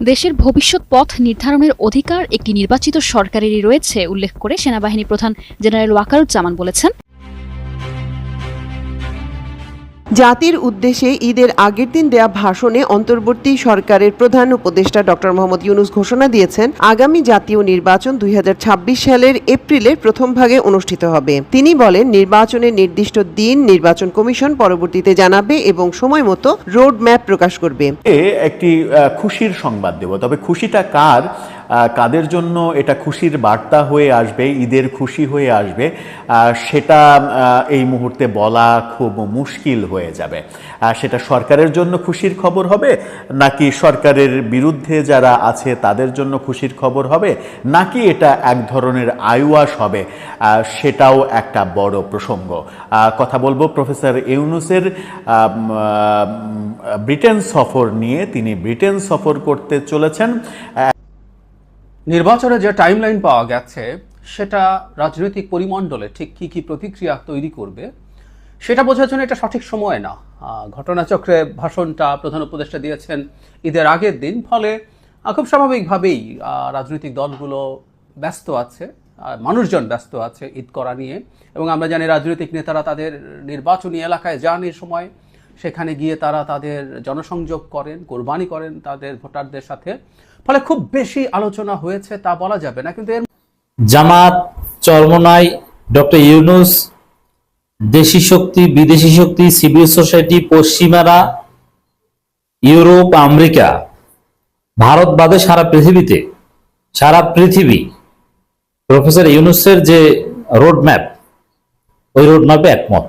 দেশের ভবিষ্যৎ পথ নির্ধারণের অধিকার একটি নির্বাচিত সরকারেরই রয়েছে, উল্লেখ করে সেনাবাহিনী প্রধান জেনারেল ওয়াকারুজ্জামান বলেছেন। জাতির উদ্দেশ্যে ঈদের আগের দিন দেয়া ভাষণে অন্তর্বর্তী সরকারের প্রধান উপদেষ্টা ডক্টর মোহাম্মদ ইউনুস ঘোষণা দিয়েছেন, আগামী জাতীয় নির্বাচন দুই হাজার ছাব্বিশ সালের এপ্রিলের প্রথম ভাগে অনুষ্ঠিত হবে। তিনি বলেন, নির্বাচনের নির্দিষ্ট দিন নির্বাচন কমিশন পরবর্তীতে জানাবে এবং সময় মতো রোড ম্যাপ প্রকাশ করবে। একটি খুশির সংবাদ দেব, তবে খুশিটা কার? কাদের জন্য এটা খুশির বার্তা হয়ে আসবে, ঈদের খুশি হয়ে আসবে সেটা এই মুহূর্তে বলা খুব মুশকিল হয়ে যাবে। সেটা সরকারের জন্য খুশির খবর হবে, নাকি সরকারের বিরুদ্ধে যারা আছে তাদের জন্য খুশির খবর হবে, নাকি এটা এক ধরনের আইওয়াস হবে? সেটাও একটা বড় প্রসঙ্গ। কথা বলব প্রফেসর ইউনুসের ব্রিটেন সফর নিয়ে। তিনি ব্রিটেন সফর করতে চলেছেন। নির্বাচনে যে টাইমলাইন পাওয়া গেছে, সেটা রাজনৈতিক পরিমণ্ডলে ঠিক কি কি প্রতিক্রিয়া তৈরি করবে, সেটা বোঝার জন্য এটা সঠিক সময় না। ঘটনাচক্রে ভাষণটা প্রধান উপদেষ্টা দিয়েছেন ঈদের আগের দিন, ফলে খুব স্বাভাবিকভাবেই রাজনৈতিক দলগুলো ব্যস্ত আছে মানুষজন ব্যস্ত আছে ঈদ করা নিয়ে, এবং আমরা জানি রাজনৈতিক নেতারা তাদের নির্বাচনী এলাকায় যান এই সময়, সেখানে গিয়ে তারা তাদের জনসংযোগ করেন, কোরবানি করেন তাদের ভোটারদের সাথে। ফলে খুব বেশি আলোচনা হয়েছে, তা বলা যাবে না। কিন্তু জামাত চরমনাই ডক্টর ইউনুস, দেশি শক্তি, বিদেশি শক্তি, সিভিল সোসাইটি, পশ্চিমারা, ইউরোপ, আমেরিকা, ভারত বাদে সারা পৃথিবীতে, সারা পৃথিবী, প্রফেসর ইউনুসের যে রোড ম্যাপ ওই রোড ম্যাপে একমত।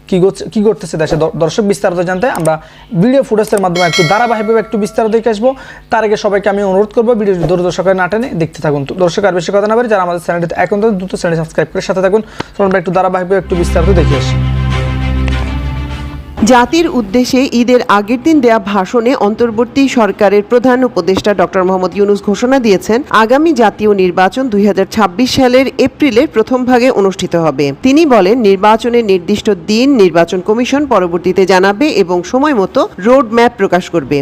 কি করতেছে দেশে? দর্শক বিস্তারিত জানতে আমরা ভিডিও ফুটেজের মাধ্যমে একটু ধারাবাহিকভাবে একটু বিস্তারিত দেখে আসব। তার আগে সবাইকে আমি অনুরোধ করব ভিডিও দূর দর্শকের না টেনে দেখতে থাকুন। তো দর্শক, আর বেশি কথা না পারে যারা আমাদের চ্যানেলটি এখন দ্রুত চ্যানেল সাবস্ক্রাইব করে সাথে থাকুন। আমরা একটু ধারাবাহিকভাবে একটু বিস্তারিত দেখে আসি। জাতির উদ্দেশ্যে ঈদের আগের দিন দেয়া ভাষণে অন্তর্বর্তী সরকারের প্রধান উপদেষ্টা ডক্টর মোহাম্মদ ইউনুস ঘোষণা দিয়েছেন, আগামী জাতীয় নির্বাচন দুই হাজার ছাব্বিশ সালের এপ্রিলের প্রথম ভাগে অনুষ্ঠিত হবে। তিনি বলেন, নির্বাচনের নির্দিষ্ট দিন নির্বাচন কমিশন পরবর্তীতে জানাবে এবং সময় মতো রোড ম্যাপ প্রকাশ করবে।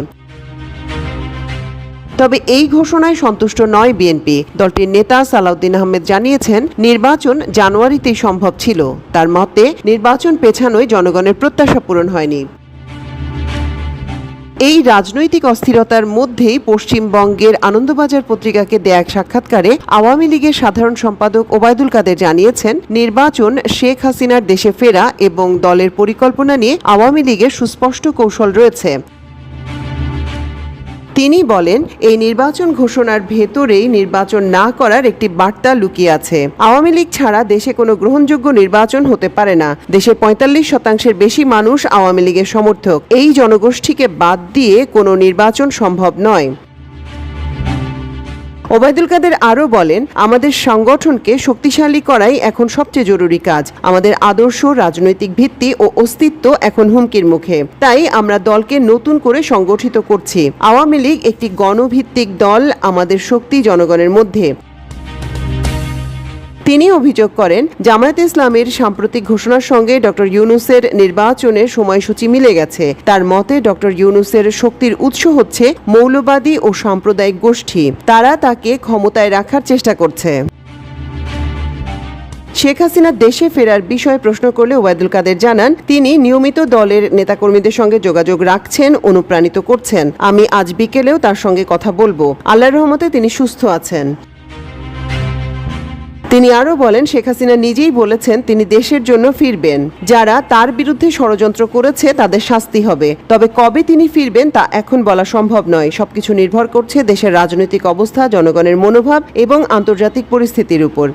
তবে এই ঘোষণায় সন্তুষ্ট নয় বিএনপি। দলটির নেতা সালাউদ্দিন আহমেদ জানিয়েছেন, নির্বাচন জানুয়ারিতেই সম্ভব ছিল। তার মতে, নির্বাচন পেছানোয় জনগণের প্রত্যাশা পূরণ হয়নি। এই রাজনৈতিক অস্থিরতার মধ্যেই পশ্চিমবঙ্গের আনন্দবাজার পত্রিকাকে দেয়া এক সাক্ষাৎকারে আওয়ামী লীগের সাধারণ সম্পাদক ওবায়দুল কাদের জানিয়েছেন, নির্বাচন শেখ হাসিনার দেশে ফেরা এবং দলের পরিকল্পনা নিয়ে আওয়ামী লীগের সুস্পষ্ট কৌশল রয়েছে। তিনি বলেন, এই নির্বাচন ঘোষণার ভেতরেই নির্বাচন না করার একটি বার্তা লুকিয়ে আছে। আওয়ামী লীগ ছাড়া দেশে কোনো গ্রহণযোগ্য নির্বাচন হতে পারে না। দেশে পঁয়তাল্লিশ শতাংশের বেশি মানুষ আওয়ামী লীগের সমর্থক। এই জনগোষ্ঠীকে বাদ দিয়ে কোনো নির্বাচন সম্ভব নয়। ওবায়দুল কাদের আরও বলেন, আমাদের সংগঠনকে শক্তিশালী করাই এখন সবচেয়ে জরুরি কাজ। আমাদের আদর্শ, রাজনৈতিক ভিত্তি ও অস্তিত্ব এখন হুমকির মুখে। তাই আমরা দলকে নতুন করে সংগঠিত করছি। আওয়ামী লীগ একটি গণভিত্তিক দল আমাদের শক্তি জনগণের মধ্যে। তিনি অভিযোগ করেন, জামায়াত ইসলামের সাম্প্রতিক ঘোষণার সঙ্গে ডক্টর ইউনুসের নির্বাচনের সময়সূচি মিলে গেছে। তার মতে ডক্টর ইউনুসের শক্তির উৎস হচ্ছে মৌলবাদী ও সাম্প্রদায়িক গোষ্ঠী। তারা তাকে ক্ষমতায় রাখার চেষ্টা করছে। শেখ হাসিনা দেশে ফেরার বিষয়ে প্রশ্ন করলে ওবায়দুল কাদের জানান, তিনি নিয়মিত দলের নেতাকর্মীদের সঙ্গে যোগাযোগ রাখছেন, অনুপ্রাণিত করছেন। আমি আজ বিকেলেও তার সঙ্গে কথা বলব। আল্লাহর রহমতে তিনি সুস্থ আছেন। তিনি আরও বলেন, শেখ হাসিনা নিজেই বলেছেন তিনি দেশের জন্য ফিরবেন। যারা তার বিরুদ্ধে ষড়যন্ত্র করেছে তাদের শাস্তি হবে। তবে কবে তিনি ফিরবেন তা এখন বলা সম্ভব নয়। সবকিছু নির্ভর করছে দেশের রাজনৈতিক অবস্থা, জনগণের মনোভাব এবং আন্তর্জাতিক পরিস্থিতির উপর।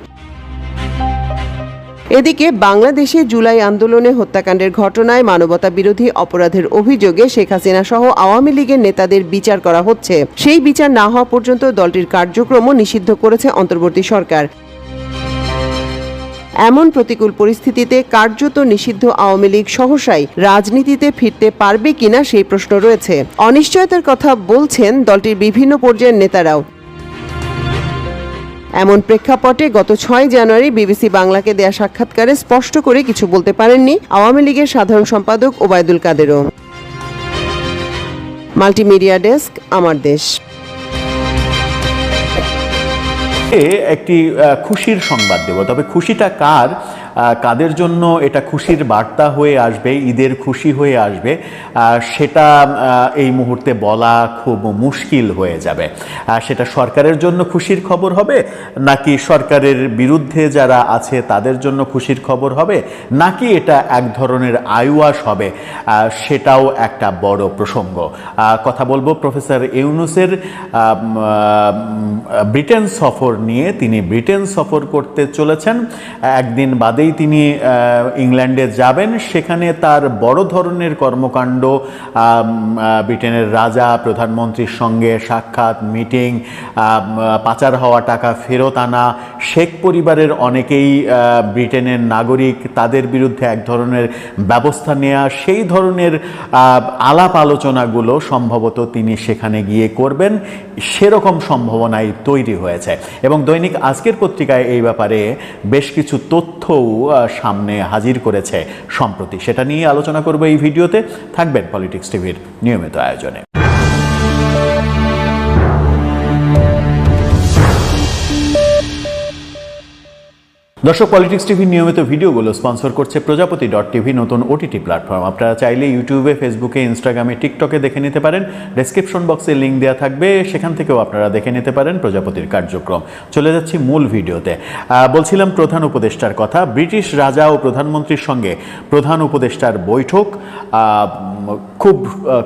এদিকে বাংলাদেশে জুলাই আন্দোলনে হত্যাকাণ্ডের ঘটনায় মানবতা বিরোধী অপরাধের অভিযোগে শেখ হাসিনা সহ আওয়ামী লীগের নেতাদের বিচার করা হচ্ছে। সেই বিচার না হওয়া পর্যন্ত দলটির কার্যক্রমও নিষিদ্ধ করেছে অন্তর্বর্তী সরকার। এমন প্রতিকূল পরিস্থিতিতে কার্যত নিষিদ্ধ আওয়ামী লীগ সহসাই রাজনীতিতে ফিরতে পারবে কিনা সেই প্রশ্ন রয়েছে। অনিশ্চয়তার কথা বলছেন দলটির বিভিন্ন পর্যায়ের নেতারাও। এমন প্রেক্ষাপটে গত ছয় জানুয়ারি বিবিসি বাংলাকে দেয়া সাক্ষাৎকারে স্পষ্ট করে কিছু বলতে পারেননি আওয়ামী লীগের সাধারণ সম্পাদক ওবায়দুল কাদেরও। মাল্টিমিডিয়া ডেস্ক, আমার দেশ। একটি খুশির সংবাদ দেব। তবে খুশিটা কার? কাদের জন্য এটা খুশির বার্তা হয়ে আসবে, ঈদের খুশি হয়ে আসবে সেটা এই মুহূর্তে বলা খুব মুশকিল হয়ে যাবে। সেটা সরকারের জন্য খুশির খবর হবে, নাকি সরকারের বিরুদ্ধে যারা আছে তাদের জন্য খুশির খবর হবে, নাকি এটা এক ধরনের আইওয়াস হবে সেটাও একটা বড় প্রসঙ্গ। কথা বলব প্রফেসর ইউনুসের ব্রিটেন সফর নিয়ে। তিনি ব্রিটেন সফর করতে চলেছেন। একদিন বাদেই তিনি ইংল্যান্ডে যাবেন। সেখানে তার বড় ধরনের কর্মকাণ্ড ব্রিটেনের রাজা, প্রধানমন্ত্রীর সঙ্গে সাক্ষাৎ, মিটিং পাচার হওয়া টাকা ফেরত আনা। শেখ পরিবারের অনেকেই ব্রিটেনের নাগরিক, তাদের বিরুদ্ধে এক ধরনের ব্যবস্থা নেওয়া সেই ধরনের আলাপ আলোচনাগুলো সম্ভবত তিনি সেখানে গিয়ে করবেন। সেরকম সম্ভাবনাই তৈরি হয়েছে। এবং দৈনিক আজকের পত্রিকায় এই ব্যাপারে বেশ কিছু তথ্যও সামনে হাজির করেছে সম্প্রতি। সেটা নিয়ে আলোচনা করব এই ভিডিওতে। থাকবেন পলিটিক্স টিভির নিয়মিত আয়োজনে। দর্শক পলিটিক্স টিভির নিয়মিত ভিডিওগুলো স্পন্সর করছে প্রজাপতি ডট টিভি নতুন ওটিটি প্ল্যাটফর্ম আপনারা চাইলে ইউটিউবে ফেসবুকে ইনস্টাগ্রামে টিকটকে দেখে নিতে পারেন। ডেসক্রিপশন বক্সে লিঙ্ক দেওয়া থাকবে। সেখান থেকেও আপনারা দেখে নিতে পারেন প্রজাপতির কার্যক্রম। চলে যাচ্ছি মূল ভিডিওতে। বলছিলাম প্রধান উপদেষ্টার কথা। ব্রিটিশ রাজা ও প্রধানমন্ত্রীর সঙ্গে প্রধান উপদেষ্টার বৈঠক খুব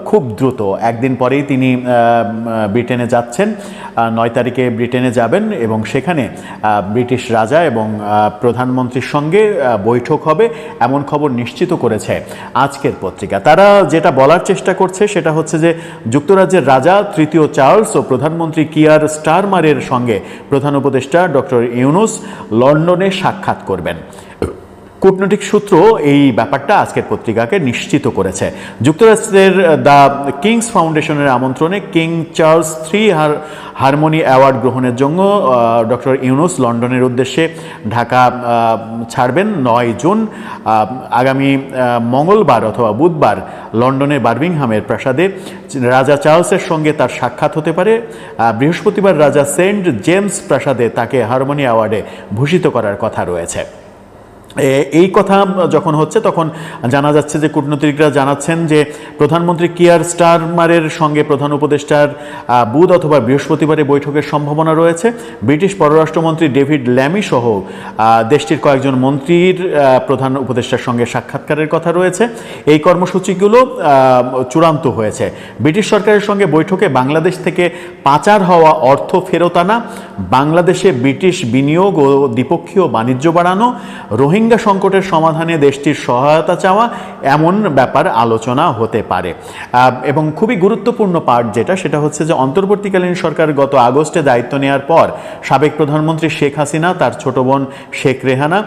খুব দ্রুত। একদিন পরেই তিনি ব্রিটেনে যাচ্ছেন। নয় তারিখে ব্রিটেনে যাবেন এবং সেখানে ব্রিটিশ রাজা এবং প্রধানমন্ত্রীর সঙ্গে বৈঠক হবে, এমন খবর নিশ্চিত করেছে আজকের পত্রিকা। তারা যেটা বলার চেষ্টা করছে সেটা হচ্ছে যে, যুক্তরাজ্যের রাজা তৃতীয় চার্লস ও প্রধানমন্ত্রী কিয়ার স্টারমারের সঙ্গে প্রধান উপদেষ্টা ডক্টর ইউনুস লন্ডনে সাক্ষাৎ করবেন। কূটনৈতিক সূত্র এই ব্যাপারটা আজকের পত্রিকাকে নিশ্চিত করেছে। যুক্তরাষ্ট্রের দ্য কিংস ফাউন্ডেশনের আমন্ত্রণে কিং চার্লস থ্রি হার, হারমোনি অ্যাওয়ার্ড গ্রহণের জন্য ডক্টর ইউনুস লন্ডনের উদ্দেশ্যে ঢাকা ছাড়বেন। নয় জুন আগামী মঙ্গলবার অথবা বুধবার লন্ডনের বার্মিংহামের প্রাসাদে রাজা চার্লসের সঙ্গে তার সাক্ষাৎ হতে পারে। বৃহস্পতিবার রাজা সেন্ট জেমস প্রাসাদে তাকে হারমোনি অ্যাওয়ার্ডে ভূষিত করার কথা রয়েছে। এই কথা যখন হচ্ছে, তখন জানা যাচ্ছে যে কূটনীতিকরা জানাচ্ছেন যে প্রধানমন্ত্রী কিয়ার স্টারমারের সঙ্গে প্রধান উপদেষ্টার বুধ অথবা বৃহস্পতিবারে বৈঠকের সম্ভাবনা রয়েছে। ব্রিটিশ পররাষ্ট্রমন্ত্রী ডেভিড ল্যামি সহ দেশটির কয়েকজন মন্ত্রীর প্রধান উপদেষ্টার সঙ্গে সাক্ষাৎকারের কথা রয়েছে। এই কর্মসূচিগুলো চূড়ান্ত হয়েছে। ব্রিটিশ সরকারের সঙ্গে বৈঠকে বাংলাদেশ থেকে পাচার হওয়া অর্থ ফেরত আনা, বাংলাদেশে ব্রিটিশ বিনিয়োগ ও দ্বিপক্ষীয় বাণিজ্য বাড়ানো, রোহিঙ্গা সংকটের সমাধানে দেশটির সহায়তা চাওয়া এমন ব্যাপার আলোচনা হতে পারে। এবং খুবই গুরুত্বপূর্ণ পার্ট যেটা, সেটা হচ্ছে যে অন্তর্বর্তীকালীন সরকার গত আগস্টে দায়িত্ব নেওয়ার পর সাবেক প্রধানমন্ত্রী শেখ হাসিনা, তার ছোট বোন শেখ রেহানা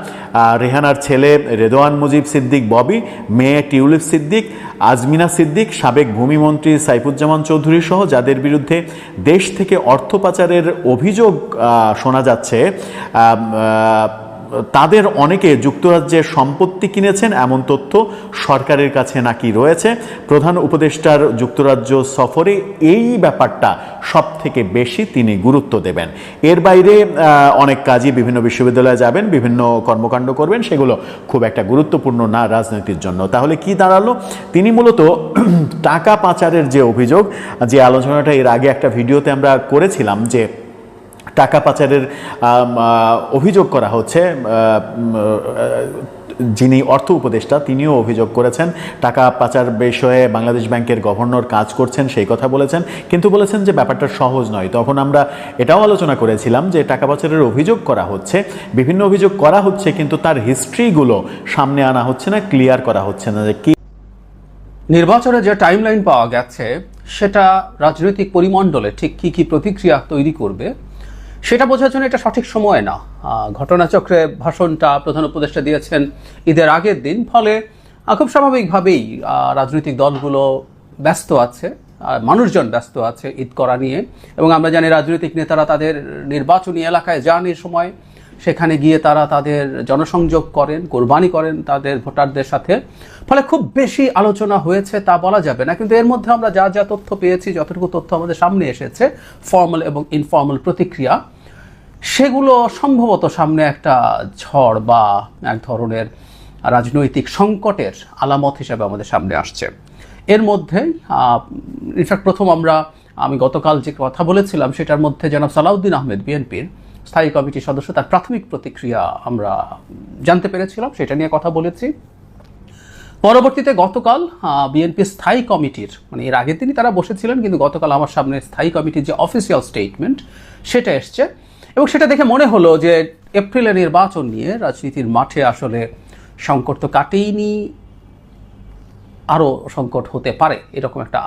রেহানার ছেলে রেদোয়ান মুজিব সিদ্দিক ববি, মেয়ে টিউলিপ সিদ্দিক, আজমিনা সিদ্দিক, সাবেক ভূমিমন্ত্রী সাইফুজ্জামান চৌধুরী সহ যাদের বিরুদ্ধে দেশ থেকে অর্থ পাচারের অভিযোগ শোনা যাচ্ছে তাদের অনেকে যুক্তরাজ্যের সম্পত্তি কিনেছেন, এমন তথ্য সরকারের কাছে নাকি রয়েছে। প্রধান উপদেষ্টার যুক্তরাজ্য সফরে এই ব্যাপারটা সব থেকে বেশি তিনি গুরুত্ব দেবেন। এর বাইরে অনেক কাজই বিভিন্ন বিশ্ববিদ্যালয়ে যাবেন, বিভিন্ন কর্মকাণ্ড করবেন, সেগুলো খুব একটা গুরুত্বপূর্ণ না রাজনীতির জন্য। তাহলে কি দাঁড়াল? তিনি মূলত টাকা পাচারের যে অভিযোগ, যে আলোচনাটা এর আগে একটা ভিডিওতে আমরা করেছিলাম যে টাকা পাচারের অভিযোগ করা হচ্ছে। যিনি অর্থ উপদেষ্টা, তিনিও অভিযোগ করেছেন। টাকা পাচার বিষয়ে বাংলাদেশ ব্যাংকের গভর্নর কাজ করছেন, সেই কথা বলেছেন। কিন্তু বলেছেন যে ব্যাপারটা সহজ নয়। তখন আমরা এটাও আলোচনা করেছিলাম যে টাকা পাচারের অভিযোগ করা হচ্ছে। বিভিন্ন অভিযোগ করা হচ্ছে, কিন্তু তার হিস্ট্রিগুলো সামনে আনা হচ্ছে না, ক্লিয়ার করা হচ্ছে না যে কি নির্বাচনে যে টাইমলাইন পাওয়া গেছে, সেটা রাজনৈতিক পরিমণ্ডলে ঠিক কি কি প্রতিক্রিয়া তৈরি করবে সেটা বোঝার জন্য এটা সঠিক সময় না। ঘটনাচক্রে ভাষণটা প্রধান উপদেষ্টা দিয়েছেন ঈদের আগের দিন, ফলে খুব স্বাভাবিকভাবেই রাজনৈতিক দলগুলো ব্যস্ত আছে মানুষজন ব্যস্ত আছে ঈদ করা নিয়ে। এবং আমরা জানি রাজনৈতিক নেতারা তাদের নির্বাচনী এলাকায় যান এ সময় সেখানে গিয়ে তারা তাদের জনসংযোগ করেন, কোরবানি করেন তাদের ভোটারদের সাথে। ফলে খুব বেশি আলোচনা হয়েছে তা বলা যাবে না। কিন্তু এর মধ্যে আমরা যা যা তথ্য পেয়েছি, যতটুকু তথ্য আমাদের সামনে এসেছে, ফর্মাল এবং ইনফর্মাল প্রতিক্রিয়া, সেগুলো সম্ভবত সামনে একটা ঝড় বা এক ধরনের রাজনৈতিক সংকটের আলামত হিসাবে আমাদের সামনে আসছে। এর মধ্যে ইনফ্যাক্ট প্রথম আমরা, আমি গতকাল যে কথা বলেছিলাম, সেটার মধ্যে জনাব সালাউদ্দিন আহমেদ, বিএনপির স্থায়ী কমিটির সদস্য, তার প্রাথমিক প্রতিক্রিয়া আমরা জানতে পেরেছিলাম, সেটা নিয়ে কথা বলেছি। পরবর্তীতে গতকাল বিএনপি স্থায়ী কমিটির মানে এর আগের দিনই তারা বসেছিলেন, কিন্তু গতকাল আমার সামনে স্থায়ী কমিটির যে অফিসিয়াল স্টেটমেন্ট সেটা এসছে। এবং সেটা দেখে মনে হলো যে এপ্রিলের নির্বাচন নিয়ে রাজনীতির মাঠে আসলে সংকট তো কাটেইনি আরও সংকট হতে পারে, এরকম একটা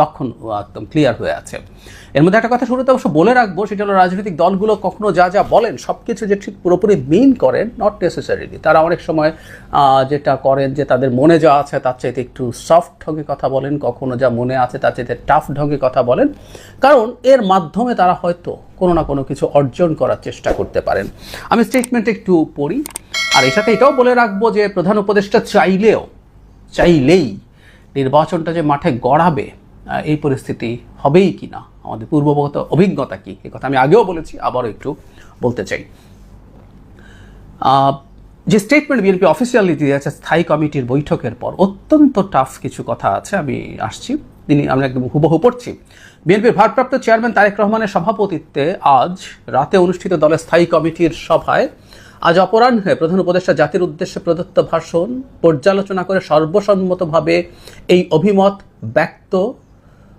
লক্ষণ একদম ক্লিয়ার হয়ে আছে। এর মধ্যে একটা কথা শুরুতে অবশ্য বলে রাখব, সেটা হলো রাজনৈতিক দলগুলো কখনো যা যা বলেন সব কিছু যে ঠিক পুরোপুরি মিন করেন নট নেসেসারিলি তারা অনেক সময় যেটা করেন যে তাদের মনে যা আছে তার চাইতে একটু সফট ঢঙ্গে কথা বলেন, কখনো যা মনে আছে তার চাইতে টাফ ঢঙ্গে কথা বলেন। কারণ এর মাধ্যমে তারা হয়তো কোনো না কোনো কিছু অর্জন করার চেষ্টা করতে পারেন। আমি স্টেটমেন্ট একটু পড়ি, আর এর সাথে এটাও বলে রাখব যে প্রধান উপদেষ্টা চাইলেও চাইলেই নির্বাচনটা যে মাঠে গড়াবে এই পরিস্থিতি হবেই কি না? আমাদের পূর্ববগত অভিজ্ঞতা কি? এ কথা আমি আগেও বলেছি, আবারও একটু বলতে চাই। যে স্টেটমেন্ট বিএনপি অফিসিয়ালি দিয়েছে, স্থায়ী কমিটির বৈঠকের পর অত্যন্ত টাফ কিছু কথা আছে, আমি আসছি। তিনি আমরা একদম হুবহু পড়ছি। বিএনপির ভারপ্রাপ্ত চেয়ারম্যান তারেক রহমানের সভাপতিত্বে আজ রাতে অনুষ্ঠিত দলের স্থায়ী কমিটির সভায় আজ অপরাহ্নে প্রধান উপদেষ্টা জাতির উদ্দেশ্যে প্রদত্ত ভাষণ, পর্যালোচনা করে সর্বসম্মতভাবে এই অভিমত ব্যক্ত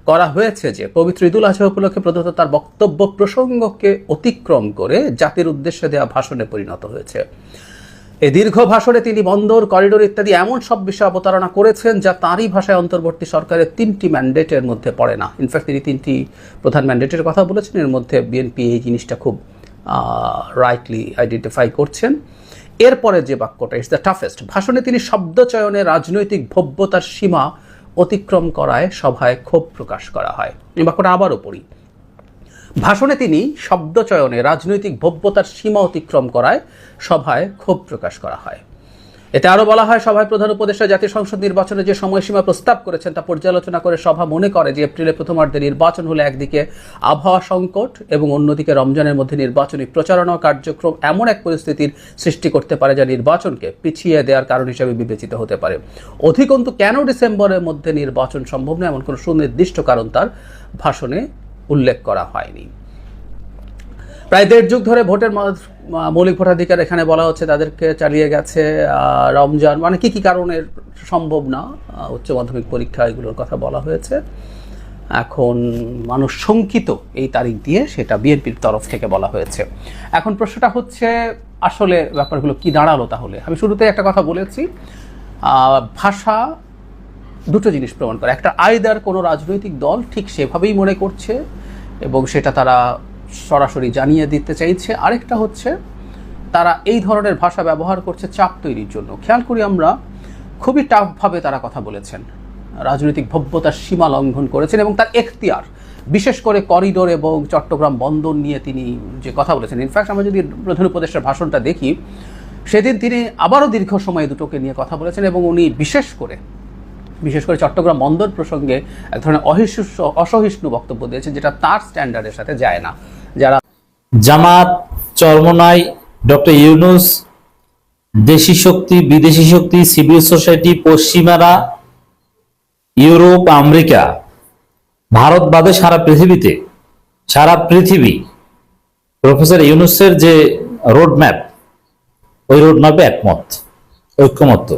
করা হয়েছে যে পবিত্র ঈদুল আজহা উপলক্ষে প্রদত্ত তার বক্তব্য প্রসঙ্গকে অতিক্রম করে জাতির উদ্দেশ্যে দেওয়া ভাষণে পরিণত হয়েছে। এই দীর্ঘ ভাষণে তিনি বন্দর, করিডোর ইত্যাদি এমন সব বিষয় অবতারণা করেছেন যা তাঁরই ভাষায় অন্তর্বর্তী সরকারের তিনটি ম্যান্ডেটের মধ্যে পড়ে না। ইনফ্যাক্ট তিনি তিনটি প্রধান ম্যান্ডেটের কথা বলেছেন, এর মধ্যে বিএনপি এই জিনিসটা খুব রাইটলি আইডেন্টিফাই করছেন। এরপরে যে বাক্যটা ইটস দ্য টাফেস্ট ভাষণে তিনি শব্দ চয়নে রাজনৈতিক ভব্যতার সীমা অতিক্রম করায় সভায় ক্ষোভ প্রকাশ করা হয়। এই বাক্যটা আবারও পড়ি। ভাষণে তিনি শব্দচয়নে রাজনৈতিক ভব্যতার সীমা অতিক্রম করায় সভায় ক্ষোভ প্রকাশ করা হয়। এতে আরও বলা হয়, সভায় প্রধান উপদেষ্টা জাতীয় সংসদ নির্বাচনে যে সময়সীমা প্রস্তাব করেছেন তা পর্যালোচনা করে সভা মনে করে যে এপ্রিলে প্রথমার্ধে নির্বাচন হলে একদিকে আবহাওয়া সংকট এবং অন্যদিকে রমজানের মধ্যে নির্বাচনী প্রচারণা কার্যক্রম এমন এক পরিস্থিতির সৃষ্টি করতে পারে যা নির্বাচনকে পিছিয়ে দেওয়ার কারণ হিসেবে বিবেচিত হতে পারে। অধিকন্তু কেন ডিসেম্বরের মধ্যে নির্বাচন সম্ভব নয়? এমন কোনো সুনির্দিষ্ট কারণ তার ভাষণে উল্লেখ করা হয়নি। প্রায় দেড় যুগ ধরে ভোটের মৌলিক ভোটাধিকার এখানে বলা হচ্ছে তাদেরকে চালিয়ে গেছে রমজান মানে কি কি কারণে সম্ভব না উচ্চ মাধ্যমিক পরীক্ষা এগুলোর কথা বলা হয়েছে। এখন মানুষ শঙ্কিত এই তারিখ দিয়ে সেটা বিএনপির তরফ থেকে বলা হয়েছে। এখন প্রশ্নটা হচ্ছে, আসলে ব্যাপারগুলো কি দাঁড়াল তাহলে? আমি শুরুতে একটা কথা বলেছি ভাষা দুটো জিনিস প্রমাণ করে। একটা, আয়দার কোনো রাজনৈতিক দল ঠিক সেভাবেই মনে করছে এবং সেটা তারা সরাসরি জানিয়ে দিতে চাইছে। আরেকটা হচ্ছে, তারা এই ধরনের ভাষা ব্যবহার করছে চাপ তৈরির জন্য। খেয়াল করি আমরা, খুবই টাফভাবে তারা কথা বলেছেন। রাজনৈতিক ভব্যতার সীমা লঙ্ঘন করেছেন এবং তার এখতিয়ার, বিশেষ করে করিডোর এবং চট্টগ্রাম বন্দর নিয়ে তিনি যে কথা বলেছেন। ইনফ্যাক্ট আমরা যদি প্রধান উপদেষ্টার ভাষণটা দেখি, সেদিন তিনি আবারও দীর্ঘ সময় দুটোকে নিয়ে কথা বলেছেন এবং উনি বিশেষ করে বিশেষ করে চট্টগ্রাম বন্দর প্রসঙ্গে এক ধরনের অহিষ্ণু অসহিষ্ণু বক্তব্য দিয়েছেন যেটা তার স্ট্যান্ডার্ডের সাথে যায় না। যারা জামাত, চরমনাই, ডক্টর ইউনুস, দেশি শক্তি, বিদেশি শক্তি, সিভিল সোসাইটি, পশ্চিমারা, ইউরোপ, আমেরিকা, ভারত বাদে সারা পৃথিবীতে, সারা পৃথিবী, প্রফেসর ইউনুসের যে রোড ম্যাপ ওই রোড ম্যাপে একমত ঐক্যমত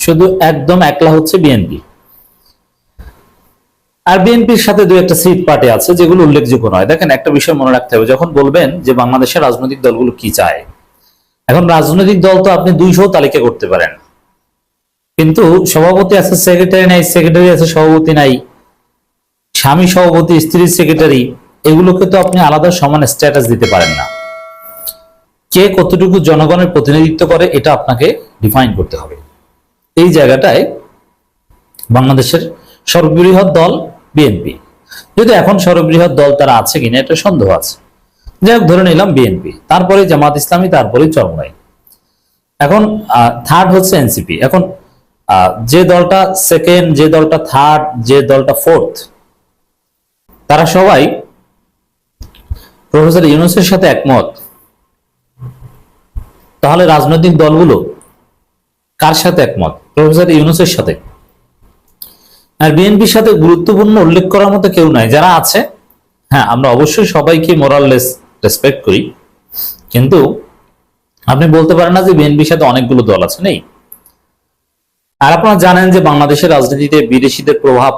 শুধু একদম একলা হচ্ছে বিএনপি। আর বিএনপির সাথে দু একটা সিট পার্টি আছে যেগুলো উল্লেখযোগ্য নয়। দেখেন, একটা বিষয় মনে রাখতে হবে, যখন বলবেন যে বাংলাদেশের রাজনৈতিক দলগুলো কি চায়, এখন রাজনৈতিক দল তো আপনি দুইশো তালিকা করতে পারেন। কিন্তু সভাপতি আছে, সেক্রেটারি নাই, সেক্রেটারি আছে, সভাপতি নাই, স্বামী সভাপতি, স্ত্রী সেক্রেটারি, এগুলোকে তো আপনি আলাদা সমান স্ট্যাটাস দিতে পারেন না। কে কতটুকু জনগণের প্রতিনিধিত্ব করে, এটা আপনাকে ডিফাইন করতে হবে। এই জায়গাটায় বাংলাদেশের সর্ববৃহৎ দল বিএনপি যদি এখন সর্ববৃহৎ দল তারা আছে কিনা, এটা সন্দেহ আছে। যাই হোক, ধরে নিলাম বিএনপি তারপরে জামাত ইসলামী তারপরে চরমরাই এখন থার্ড হচ্ছে এনসিপি এখন যে দলটা সেকেন্ড যে দলটা থার্ড যে দলটা ফোর্থ তারা সবাই প্রফেসর ইউনুসের সাথে একমত। তাহলে রাজনৈতিক দলগুলো কার সাথে একমত? প্রফেসর ইউনুসের সাথে। আর বিএনপির সাথে গুরুত্বপূর্ণ উল্লেখ করার মতো কেউ নাই। যারা আছে হ্যাঁ আমরা অবশ্যই সবাইকে মোরাললেস রেসপেক্ট করি। কিন্তু আপনি বলতে পারেন না যে বিএনপির সাথে অনেকগুলো দল আছে, নেই। আর আপনারা জানেন যে বাংলাদেশের রাজনীতিতে বিদেশিদের প্রভাব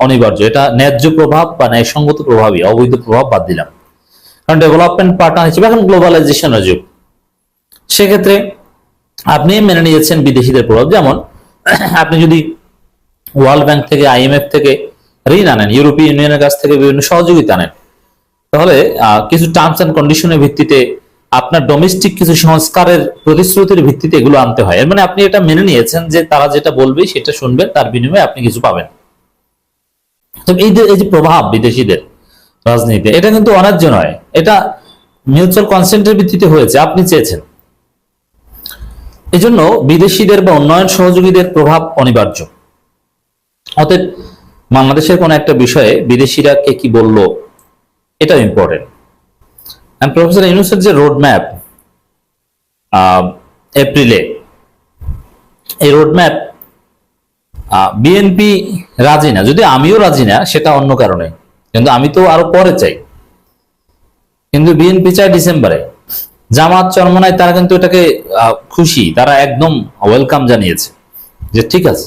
অনিবার্য। এটা ন্যায্য প্রভাব বা ন্যায়সঙ্গত প্রভাবই, অবৈধ প্রভাব বাদ দিলাম। কারণ ডেভেলপমেন্ট পার্টনার হিসেবে এখন গ্লোবালাইজেশনের যুগ। সেক্ষেত্রে আপনি মেনে নিয়েছেন বিদেশিদের প্রভাব। যেমন, আপনি যদি ওয়ার্ল্ড ব্যাংক থেকে আইএমএফ থেকে ঋণ আনেন ইউরোপীয় ইউনিয়নের কাছ থেকে বিভিন্ন সহযোগিতা আনেন তাহলে কিছু টার্মস এন্ড কন্ডিশনের ভিত্তিতে আপনার ডোমেস্টিক কিছু সংস্কারের প্রতিশ্রুতির ভিত্তিতে এগুলো আনতে হয়। মানে আপনি এটা মেনে নিয়েছেন যে তারা যেটা বলবে, সেটা শুনবেন, তার বিনিময়ে আপনি কিছু পাবেন। তো এই যে এই যে প্রভাব বিদেশিদের রাজনীতিতে, এটা কিন্তু অনার্য নয়। এটা মিউচুয়াল কনসেন্টের ভিত্তিতে হয়েছে, আপনি চেয়েছেন। এজন্য বিদেশিদের বা উন্নয়ন সহযোগীদের প্রভাব অনিবার্য। অতএব বাংলাদেশের কোন একটা বিষয়ে বিদেশিরা কে কি বলল এটা ইম্পর্টেন্ট প্রফেসর ইউনুসের যে রোড ম্যাপ এপ্রিলে এই রোড ম্যাপ বিএনপি রাজি না, যদি আমিও রাজি না, সেটা অন্য কারণে। কিন্তু আমি তো আরও পরে চাই। কিন্তু বিএনপি চায় ডিসেম্বরে জামাত চরমনায় তারা কিন্তু এটাকে খুশি, তারা একদম ওয়েলকাম জানিয়েছে যে ঠিক আছে।